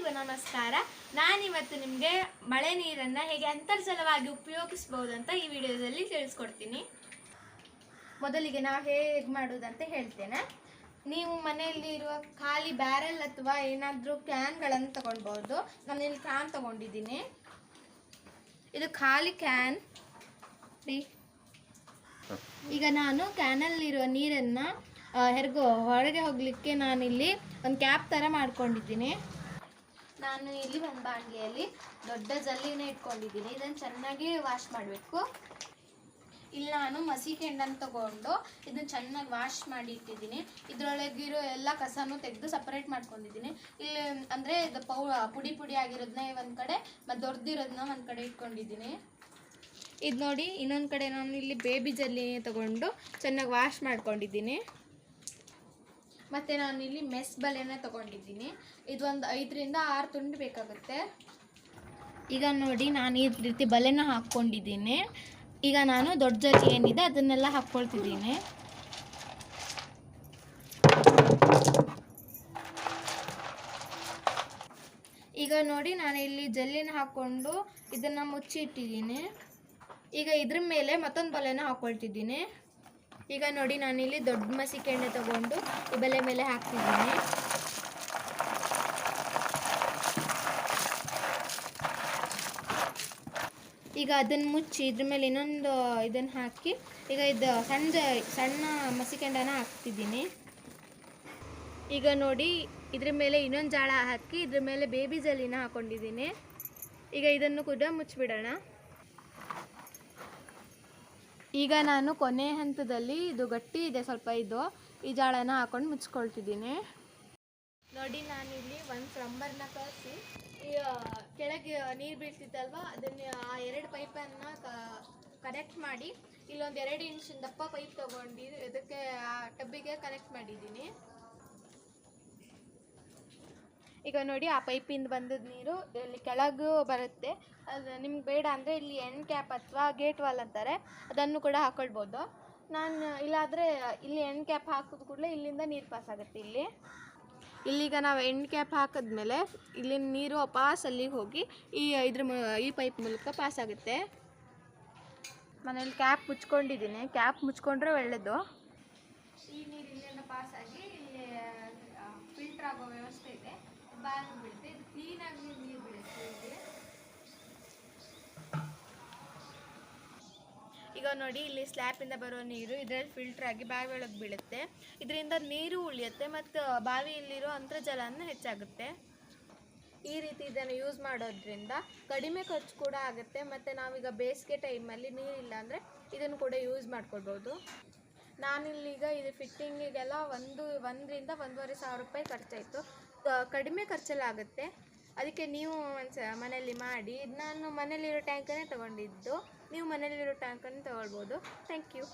ಎಲ್ರಿಗೂ ನಮಸ್ಕಾರ. ನಾನಿವತ್ತು ನಿಮಗೆ ಮಳೆ ನೀರನ್ನು ಹೇಗೆ ಅಂತರ್ಜಲವಾಗಿ ಉಪಯೋಗಿಸ್ಬೋದು ಅಂತ ಈ ವಿಡಿಯೋದಲ್ಲಿ ತಿಳಿಸ್ಕೊಡ್ತೀನಿ. ಮೊದಲಿಗೆ ನಾವು ಹೇಗೆ ಮಾಡೋದಂತ ಹೇಳ್ತೇನೆ. ನೀವು ಮನೆಯಲ್ಲಿ ಇರುವ ಖಾಲಿ ಬ್ಯಾರೆಲ್ ಅಥವಾ ಏನಾದರೂ ಕ್ಯಾನ್ಗಳನ್ನು ತಗೊಳ್ಬೋದು ನಾನು ಇಲ್ಲಿ ಕ್ಯಾನ್ ತಗೊಂಡಿದ್ದೀನಿ. ಇದು ಖಾಲಿ ಕ್ಯಾನ್ ಈಗ ನಾನು ಕ್ಯಾನಲ್ಲಿರುವ ನೀರನ್ನು ಹೆರ್ಗೋ, ಹೊರಗೆ ಹೋಗಲಿಕ್ಕೆ ನಾನಿಲ್ಲಿ ಒಂದು ಕ್ಯಾಪ್ ಥರ ಮಾಡ್ಕೊಂಡಿದ್ದೀನಿ. ನಾನು ಇಲ್ಲಿ ಒಂದು ಬಾಂಡ್ಲಿಯಲ್ಲಿ ದೊಡ್ಡ ಜಲ್ಲಿನ ಇಟ್ಕೊಂಡಿದ್ದೀನಿ. ಇದನ್ನು ಚೆನ್ನಾಗಿ ವಾಶ್ ಮಾಡಬೇಕು. ಇಲ್ಲಿ ನಾನು ಮಸಿ ಕೆಂಡನ್ನು ತಗೊಂಡು ಇದನ್ನು ಚೆನ್ನಾಗಿ ವಾಶ್ ಮಾಡಿ ಇಟ್ಟಿದ್ದೀನಿ ಇದರೊಳಗಿರೋ ಎಲ್ಲ ಕಸನೂ ತೆಗೆದು ಸಪ್ರೇಟ್ ಮಾಡ್ಕೊಂಡಿದ್ದೀನಿ. ಇಲ್ಲಿ ಅಂದರೆ ಇದು ಪೌ, ಪುಡಿ ಪುಡಿ ಆಗಿರೋದನ್ನ ಒಂದು ಕಡೆ ಮತ್ತು ದೊಡ್ಡದಿರೋದನ್ನ ಒಂದು ಕಡೆ ಇಟ್ಕೊಂಡಿದ್ದೀನಿ. ಇದು ನೋಡಿ, ಇನ್ನೊಂದು ಕಡೆ ನಾನು ಇಲ್ಲಿ ಬೇಬಿ ಜಲ್ಲಿ ತಗೊಂಡು ಚೆನ್ನಾಗಿ ವಾಶ್ ಮಾಡ್ಕೊಂಡಿದ್ದೀನಿ. ಮತ್ತು ನಾನು ಇಲ್ಲಿ ಮೆಸ್ ಬಲೆನ ತಗೊಂಡಿದ್ದೀನಿ. ಇದು ಒಂದು ಐದರಿಂದ ಆರು ತುಂಡು ಬೇಕಾಗುತ್ತೆ. ಈಗ ನೋಡಿ ನಾನು ಈ ರೀತಿ ಬಲೆನ ಹಾಕ್ಕೊಂಡಿದ್ದೀನಿ. ಈಗ ನಾನು ದೊಡ್ಡ ಜಲ್ಲಿ ಏನಿದೆ ಅದನ್ನೆಲ್ಲ ಹಾಕ್ಕೊಳ್ತಿದ್ದೀನಿ. ಈಗ ನೋಡಿ ನಾನು ಇಲ್ಲಿ ಜಲ್ಲಿನ ಹಾಕ್ಕೊಂಡು ಇದನ್ನು ಮುಚ್ಚಿ ಇಟ್ಟಿದ್ದೀನಿ ಈಗ ಇದ್ರ ಮೇಲೆ ಮತ್ತೊಂದು ಬಲೆನ ಹಾಕ್ಕೊಳ್ತಿದ್ದೀನಿ. ಈಗ ನೋಡಿ ನಾನಿಲ್ಲಿ ದೊಡ್ಡ ಮಸಿಕೆ ಎಣ್ಣೆ ತಗೊಂಡು ಈ ಬೆಲೆ ಮೇಲೆ ಹಾಕ್ತಿದ್ದೀನಿ. ಈಗ ಅದನ್ನು ಮುಚ್ಚಿ ಇದ್ರ ಮೇಲೆ ಇನ್ನೊಂದು ಇದನ್ನು ಹಾಕಿ ಈಗ ಇದು ಸಣ್ಣ ಸಣ್ಣ ಮಸಿಕೆಂಡನ ಹಾಕ್ತಿದ್ದೀನಿ. ಈಗ ನೋಡಿ ಇದ್ರ ಮೇಲೆ ಇನ್ನೊಂದು ಜಾಳ ಹಾಕಿ ಇದ್ರ ಮೇಲೆ ಬೇಬಿ ಜಲ್ಲಿನ ಹಾಕ್ಕೊಂಡಿದ್ದೀನಿ ಈಗ ಇದನ್ನು ಕೂಡ ಮುಚ್ಚಿಬಿಡೋಣ. ಈಗ ನಾನು ಕೊನೆ ಹಂತದಲ್ಲಿ ಇದು ಗಟ್ಟಿ ಇದೆ, ಸ್ವಲ್ಪ ಇದು. ಈ ಜಾಳನ ಹಾಕೊಂಡು ಮುಚ್ಕೊಳ್ತಿದ್ದೀನಿ. ನೋಡಿ ನಾನು ಇಲ್ಲಿ ಒಂದು ಪ್ಲಂಬರ್ನ ಕಳಿಸಿ ಕೆಳಗೆ ನೀರು ಬೀಳ್ತಿತ್ತಲ್ವ, ಅದನ್ನ ಆ ಎರಡು ಪೈಪನ್ನು ಕನೆಕ್ಟ್ ಮಾಡಿ, ಇಲ್ಲೊಂದು ಎರಡು ಇಂಚಿನ ದಪ್ಪ ಪೈಪ್ ತಗೊಂಡು ಇದಕ್ಕೆ ಆ ಟಬ್ಬಿಗೆ ಕನೆಕ್ಟ್ ಮಾಡಿದ್ದೀನಿ. ಈಗ ನೋಡಿ ಆ ಪೈಪಿಂದ ಬಂದದ ನೀರು ಇಲ್ಲಿ ಕೆಳಗೂ ಬರುತ್ತೆ. ಅದು ನಿಮ್ಗೆ ಬೇಡ ಅಂದರೆ ಇಲ್ಲಿ ಎಂಡ್ ಕ್ಯಾಪ್ ಅಥವಾ ಗೇಟ್ ವಾಲ್ ಅಂತಾರೆ. ಅದನ್ನು ಕೂಡ ಹಾಕೊಳ್ಬೋದು. ನಾನು ಇಲ್ಲಾದರೆ ಇಲ್ಲಿ ಎಂಡ್ ಕ್ಯಾಪ್ ಹಾಕಿದ ಕೂಡಲೇ ಇಲ್ಲಿಂದ ನೀರು ಪಾಸ್ ಆಗುತ್ತೆ ಇಲ್ಲಿ. ಇಲ್ಲಿಗ ನಾವು ಎಂಡ್ ಕ್ಯಾಪ್ ಹಾಕಿದ್ಮೇಲೆ ಇಲ್ಲಿ ನೀರು ಪಾಸ್ ಅಲ್ಲಿಗೆ ಹೋಗಿ ಈ ಇದ್ರ ಈ ಪೈಪ್ ಮೂಲಕ ಪಾಸ್ ಆಗುತ್ತೆ. ಮನೇಲಿ ಕ್ಯಾಪ್ ಮುಚ್ಕೊಂಡಿದ್ದೀನಿ ಕ್ಯಾಪ್ ಮುಚ್ಕೊಂಡ್ರೆ ಒಳ್ಳೆಯದು ಈ ನೀರು ಇಲ್ಲಿಂದ ಪಾಸ್ ಆಗಿ ಇಲ್ಲಿ ಫಿಲ್ಟರ್ ಆಗೋ ವ್ಯವಸ್ಥೆ ಇದೆ. ಬಾಗಿ ಬಿಡುತ್ತೆ ಇದು ನೀರು ಈಗ ನೋಡಿ, ಇಲ್ಲಿ ಸ್ಲ್ಯಾಪಿಂದ ಬರೋ ನೀರು, ಇದರಲ್ಲಿ ಫಿಲ್ಟರ್ ಆಗಿ ಬಾವಿ ಒಳಗೆ ಬೀಳುತ್ತೆ. ಇದರಿಂದ ನೀರು ಉಳಿಯುತ್ತೆ ಮತ್ತು ಬಾವಿಯಲ್ಲಿರೋ ಅಂತರ್ಜಲನ ಹೆಚ್ಚಾಗುತ್ತೆ. ಈ ರೀತಿ ಇದನ್ನು ಯೂಸ್ ಮಾಡೋದ್ರಿಂದ ಕಡಿಮೆ ಖರ್ಚು ಕೂಡ ಆಗುತ್ತೆ. ಮತ್ತು ನಾವೀಗ ಬೇಸಿಗೆ ಟೈಮಲ್ಲಿ ನೀರಿಲ್ಲ ಅಂದರೆ ಇದನ್ನು ಕೂಡ ಯೂಸ್ ಮಾಡ್ಕೊಳ್ಬೋದು. ನಾನಿಲ್ಲೀಗ ಇದು ಫಿಟ್ಟಿಂಗಿಗೆಲ್ಲ ಒಂದು, ಒಂದರಿಂದ ಒಂದೂವರೆ ಸಾವಿರ ರೂಪಾಯಿ ಖರ್ಚಾಯಿತು. ಕಡಿಮೆ ಕಡಿಮೆ ಖರ್ಚಲ್ಲಾಗುತ್ತೆ. ಅದಕ್ಕೆ ನೀವು ಒಂದು ಸ, ಮನೆಯಲ್ಲಿ ಮಾಡಿ. ನಾನು ಮನೇಲಿರೋ ಟ್ಯಾಂಕನ್ನೇ ತೊಗೊಂಡಿದ್ದು. ನೀವು ಮನೇಲಿರೋ ಟ್ಯಾಂಕನ್ನು ತೊಗೊಳ್ಬೋದು. Thank you